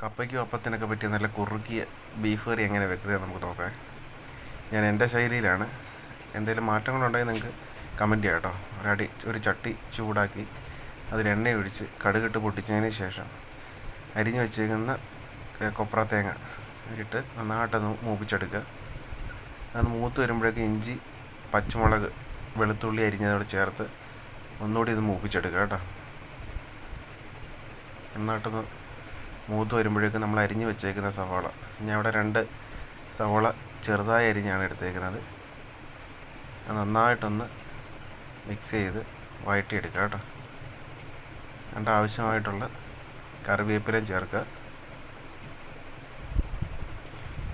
കപ്പയ്ക്കും അപ്പത്തിനൊക്കെ പറ്റിയ നല്ല കുറുക്കിയ ബീഫ് കറി എങ്ങനെ വെക്കുന്നത് നമുക്ക് നോക്കാം. ഞാൻ എന്റെ ശൈലിയിലാണ്. എന്തെങ്കിലും മാറ്റങ്ങളുണ്ടെങ്കിൽ നിങ്ങൾക്ക് കമന്റ് ചെയ്യാം കേട്ടോ. ഒരടി ഒരു ചട്ടി ചൂടാക്കി അതിൽ എണ്ണ ഒഴിച്ച് കടുകിട്ട് പൊട്ടിച്ചതിന് ശേഷം അരിഞ്ഞു വെച്ചേക്കുന്ന കൊപ്ര തേങ്ങ ഇട്ട് നന്നായിട്ടൊന്ന് മൂപ്പിച്ചെടുക്കുക. അത് മൂത്ത് വരുമ്പോഴേക്ക് ഇഞ്ചി പച്ചമുളക് വെളുത്തുള്ളി അരിഞ്ഞതോട് ചേർത്ത് ഒന്നുകൂടി ഇത് മൂപ്പിച്ചെടുക്കുക കേട്ടോ. നന്നായിട്ടൊന്ന് മൂത്ത് വരുമ്പോഴേക്കും നമ്മൾ അരിഞ്ഞ് വെച്ചേക്കുന്ന സവാള. ഞാൻ ഇവിടെ രണ്ട് സവാള ചെറുതായി അരിഞ്ഞാണ് എടുത്തേക്കുന്നത്. നന്നായിട്ടൊന്ന് മിക്സ് ചെയ്ത് വഴറ്റിയെടുക്കുക കേട്ടോ. രണ്ട് ആവശ്യമായിട്ടുള്ള കറിവേപ്പിലയും ചേർക്കുക.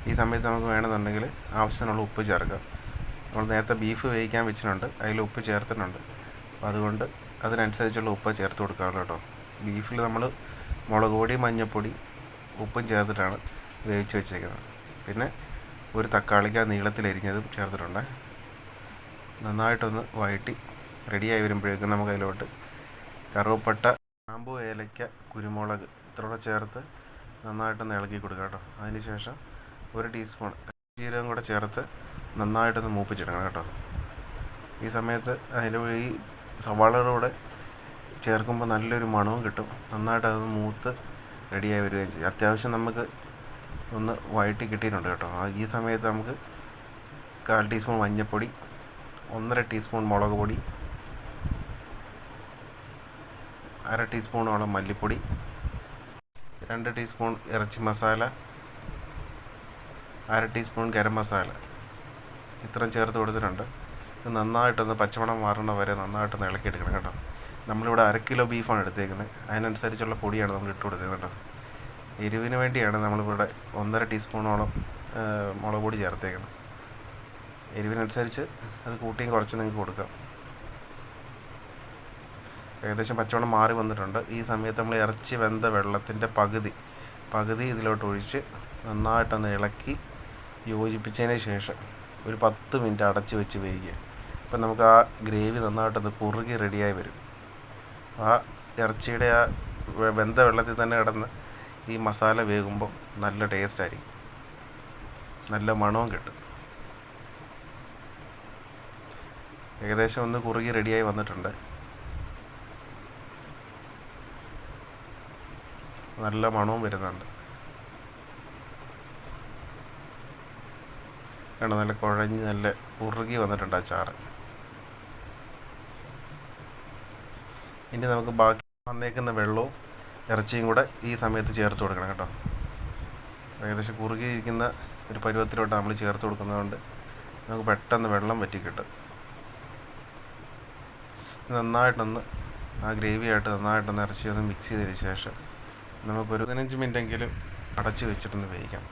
ഈ സമയത്ത് നമുക്ക് വേണമെന്നുണ്ടെങ്കിൽ ആവശ്യത്തിനുള്ള ഉപ്പ് ചേർക്കുക നമ്മൾ നേരത്തെ ബീഫ് വേവിക്കാൻ വെച്ചിട്ടുണ്ട്. അതിൽ ഉപ്പ് ചേർത്തിട്ടുണ്ട്. അപ്പോൾ അതുകൊണ്ട് അതിനനുസരിച്ചുള്ള ഉപ്പ് ചേർത്ത് കൊടുക്കാറുള്ളൂ കേട്ടോ. ബീഫിൽ നമ്മൾ മുളക് പൊടി മഞ്ഞൾപ്പൊടി ഉപ്പും ചേർത്തിട്ടാണ് വേവിച്ച് വെച്ചേക്കുന്നത്. പിന്നെ ഒരു തക്കാളിക്ക നീളത്തിലരിഞ്ഞതും ചേർത്തിട്ടുണ്ട്. നന്നായിട്ടൊന്ന് വഴറ്റി റെഡിയായി വരുമ്പോഴേക്കും നമുക്ക് അതിലോട്ട് കറുവപ്പട്ട ഗ്രാമ്പു ഏലയ്ക്ക കുരുമുളക് ഇത്രയോടെ ചേർത്ത് നന്നായിട്ടൊന്ന് ഇളക്കി കൊടുക്കുക കേട്ടോ. അതിന് ശേഷം ഒരു ടീസ്പൂൺ ജീരകം കൂടെ ചേർത്ത് നന്നായിട്ടൊന്ന് മൂപ്പിച്ചെടുക്കണം കേട്ടോ. ഈ സമയത്ത് അതിൽ ഈ സവാളയുടെ കൂടെ ചേർക്കുമ്പോൾ നല്ലൊരു മണവും കിട്ടും. നന്നായിട്ട് അത് മൂത്ത് റെഡിയായി വരികയും ചെയ്യും. അത്യാവശ്യം നമുക്ക് ഒന്ന് വഴറ്റി കിട്ടിയിട്ടുണ്ട് കേട്ടോ. ഈ സമയത്ത് നമുക്ക് കാൽ ടീസ്പൂൺ മഞ്ഞൾപ്പൊടി ഒന്നര ടീസ്പൂൺ മുളക് പൊടി അര ടീസ്പൂണോളം മല്ലിപ്പൊടി രണ്ട് ടീസ്പൂൺ ഇറച്ചി മസാല അര ടീസ്പൂൺ ഗരം മസാല ഇത്രയും ചേർത്ത് കൊടുത്തിട്ടുണ്ട്. ഇത് നന്നായിട്ടൊന്ന് പച്ചമണം മാറുന്ന വരെ നന്നായിട്ടൊന്ന് ഇളക്കിയെടുക്കണം കേട്ടോ. നമ്മളിവിടെ അര കിലോ ബീഫാണ് എടുത്തേക്കുന്നത്. അതിനനുസരിച്ചുള്ള പൊടിയാണ് നമ്മൾ ഇട്ട് കൊടുക്കുന്നത് എരിവിന് വേണ്ടിയാണ് നമ്മളിവിടെ ഒന്നര ടീസ്പൂണോളം മുളക് പൊടി ചേർത്തേക്കുന്നത്. എരിവിനനുസരിച്ച് അത് കൂട്ടിയും കുറച്ച് നിങ്ങൾക്ക് കൊടുക്കാം. ഏകദേശം പച്ചവെള്ളം മാറി വന്നിട്ടുണ്ട്. ഈ സമയത്ത് നമ്മൾ ഇറച്ചി വെന്ത വെള്ളത്തിന്റെ പകുതി പകുതി ഇതിലോട്ട് ഒഴിച്ച് നന്നായിട്ടൊന്ന് ഇളക്കി യോജിപ്പിച്ചതിന് ശേഷം ഒരു പത്ത് മിനിറ്റ് അടച്ച് വെച്ച് വേവിക്കുക. അപ്പം നമുക്ക് ആ ഗ്രേവി നന്നായിട്ടൊന്ന് കുറുകി റെഡിയായി വരും. ആ ഇറച്ചിയുടെ ആ വെന്ത വെള്ളത്തിൽ തന്നെ കിടന്ന് ഈ മസാല വേകുമ്പോൾ നല്ല ടേസ്റ്റ് ആയിരിക്കും. നല്ല മണവും കിട്ടും. ഏകദേശം ഒന്ന് കുറുകി റെഡിയായി വന്നിട്ടുണ്ട്. നല്ല മണവും വരുന്നുണ്ട്. കണ്ടോ നല്ല കുഴഞ്ഞ് നല്ല കുറുകി വന്നിട്ടുണ്ട് ആ ചാറ്. ഇനി നമുക്ക് ബാക്കി വന്നേക്കുന്ന വെള്ളവും ഇറച്ചിയും കൂടെ ഈ സമയത്ത് ചേർത്ത് കൊടുക്കണം കേട്ടോ. ഏകദേശം കുറുകിയിരിക്കുന്ന ഒരു പരുവത്തിലോട്ട് നമ്മൾ ചേർത്ത് കൊടുക്കുന്നതുകൊണ്ട് നമുക്ക് പെട്ടെന്ന് വെള്ളം വറ്റി കിട്ടും. ഇത് നന്നായിട്ടൊന്ന് ആ ഗ്രേവിയായിട്ട് നന്നായിട്ടൊന്ന് ഇറച്ചി ഒന്ന് മിക്സ് ചെയ്തതിന് ശേഷം നമുക്കൊരു പതിനഞ്ച് മിനിറ്റെങ്കിലും അടച്ച് വെച്ചിട്ടൊന്ന് വേവിക്കാം.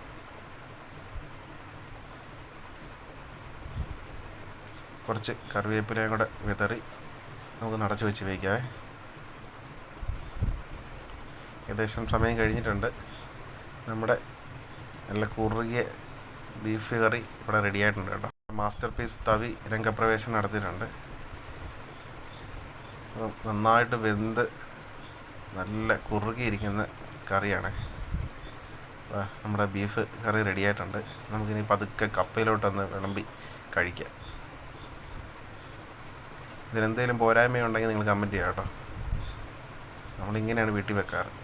കുറച്ച് കറിവേപ്പിലയും കൂടെ വിതറി നമുക്ക് നടച്ച് വെച്ച് വയ്ക്കാം ഏകദേശം സമയം കഴിഞ്ഞിട്ടുണ്ട്. നമ്മുടെ നല്ല കുറുകിയ ബീഫ് കറി ഇവിടെ റെഡി ആയിട്ടുണ്ട് കേട്ടോ. മാസ്റ്റർ പീസ് തവി രംഗപ്രവേശം നടത്തിയിട്ടുണ്ട്. നന്നായിട്ട് വെന്ത് നല്ല കുറുകിയിരിക്കുന്ന കറിയാണ്. നമ്മുടെ ബീഫ് കറി റെഡി ആയിട്ടുണ്ട്. നമുക്കിനി പതുക്കെ കപ്പയിലോട്ടൊന്ന് വിളമ്പി കഴിക്കാം. ഇതിലെന്തെങ്കിലും പോരായ്മയുണ്ടെങ്കിൽ നിങ്ങൾ കമന്റ് ചെയ്യാം കേട്ടോ. നമ്മളിങ്ങനെയാണ് വീട്ടിൽ വെക്കാറ്.